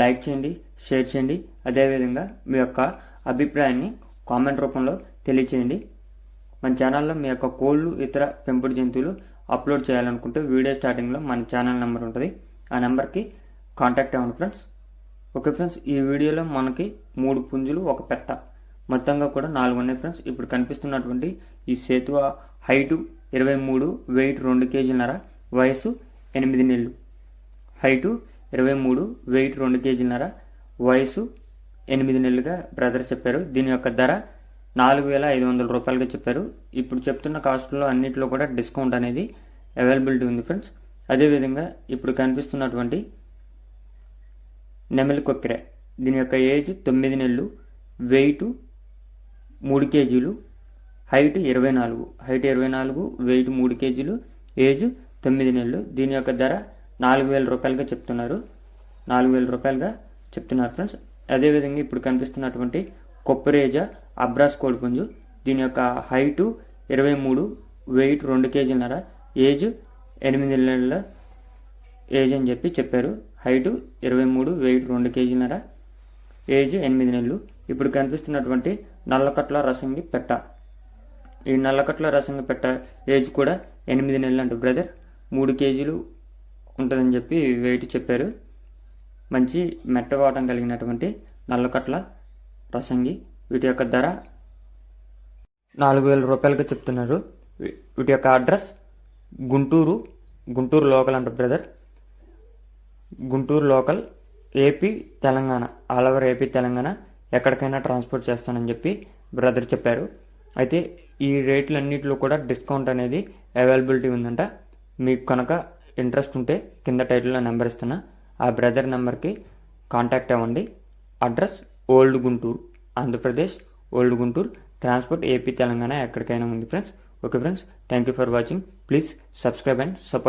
Like చేయండి share చేయండి. అదేవిధంగా మీ యొక్క అభిప్రాయాన్ని కామెంట్ రూపంలో తెలియచేయండి. మన ఛానల్లో మీ యొక్క కోళ్ళు ఇతర పెంపుడు జంతువులు అప్లోడ్ చేయాలనుకుంటే వీడియో స్టార్టింగ్లో మన ఛానల్ నెంబర్ ఉంటుంది. ఆ నెంబర్కి కాంటాక్ట్ అవ్వండి ఫ్రెండ్స్. ఓకే ఫ్రెండ్స్ ఈ వీడియోలో మనకి మూడు పుంజులు ఒక పెట్ట. మొత్తంగా కూడా నాలుగు ఉన్నాయి ఫ్రెండ్స్. ఇప్పుడు కనిపిస్తున్నటువంటి ఈ సేతువ హైటు ఇరవై మూడు వెయిట్ రెండు కేజీలన్నర వయసు ఎనిమిది నెలలు. హైటు ఇరవై మూడు వెయిట్ రెండు కేజీలన్నర వయసు ఎనిమిది నెలలుగా బ్రదర్ చెప్పారు. దీని యొక్క ధర నాలుగు వేల ఐదు వందల రూపాయలుగా చెప్పారు. ఇప్పుడు చెప్తున్న కాస్ట్లో అన్నింటిలో కూడా డిస్కౌంట్ అనేది అవైలబిలిటీ ఉంది ఫ్రెండ్స్. అదేవిధంగా ఇప్పుడు కనిపిస్తున్నటువంటి నెమలి కొక్కెర. దీని యొక్క ఏజ్ తొమ్మిది నెలలు వెయిట్ మూడు కేజీలు హైట్ ఇరవై నాలుగు. హైట్ ఇరవై నాలుగు వెయిట్ మూడు కేజీలు ఏజ్ తొమ్మిది నెలలు. దీని యొక్క ధర నాలుగు వేల రూపాయలుగా చెప్తున్నారు. నాలుగు వేల రూపాయలుగా చెప్తున్నారు ఫ్రెండ్స్. అదేవిధంగా ఇప్పుడు కనిపిస్తున్నటువంటి కొప్పరేజ అబ్రాస్ కోడిపుంజు దీని యొక్క హైటు ఇరవై మూడు వెయిట్ రెండు కేజీలన్నర ఏజ్ ఎనిమిది నెలల ఏజ్ అని చెప్పి చెప్పారు. హైటు ఇరవై మూడు వెయిట్ రెండు కేజీలన్నర ఏజ్ ఎనిమిది నెలలు. ఇప్పుడు కనిపిస్తున్నటువంటి నల్లకట్ల రసంగి పెట్ట. ఈ నల్లకట్ల రసంగి పెట్ట ఏజ్ కూడా ఎనిమిది నెలలు అంట బ్రదర్. మూడు కేజీలు ఉంటుందని చెప్పి వెయిట్ చెప్పారు. మంచి మెట్టవాటం కలిగినటువంటి నల్లకట్ల రసంగి వీటి యొక్క ధర నాలుగు వేల రూపాయలుగా చెప్తున్నారు. వీటి యొక్క అడ్రస్ గుంటూరు గుంటూరు లోకల్ అంట brother. Guntur local AP Telangana all over AP Telangana ఎక్కడికైనా ట్రాన్స్పోర్ట్ చేస్తానని చెప్పి బ్రదర్ చెప్పారు. అయితే ఈ రేట్లన్నిటిలో కూడా డిస్కౌంట్ అనేది అవైలబిలిటీ ఉందంట. మీకు కనుక ఇంట్రెస్ట్ ఉంటే కింద టైటిల్లో నెంబర్ ఇస్తున్నా. ఆ బ్రదర్ నెంబర్కి కాంటాక్ట్ అవ్వండి. Address old Guntur Andhra Pradesh old Guntur transport AP Telangana ఎక్కడికైనా ఉంది friends okay friends thank you for watching please subscribe and support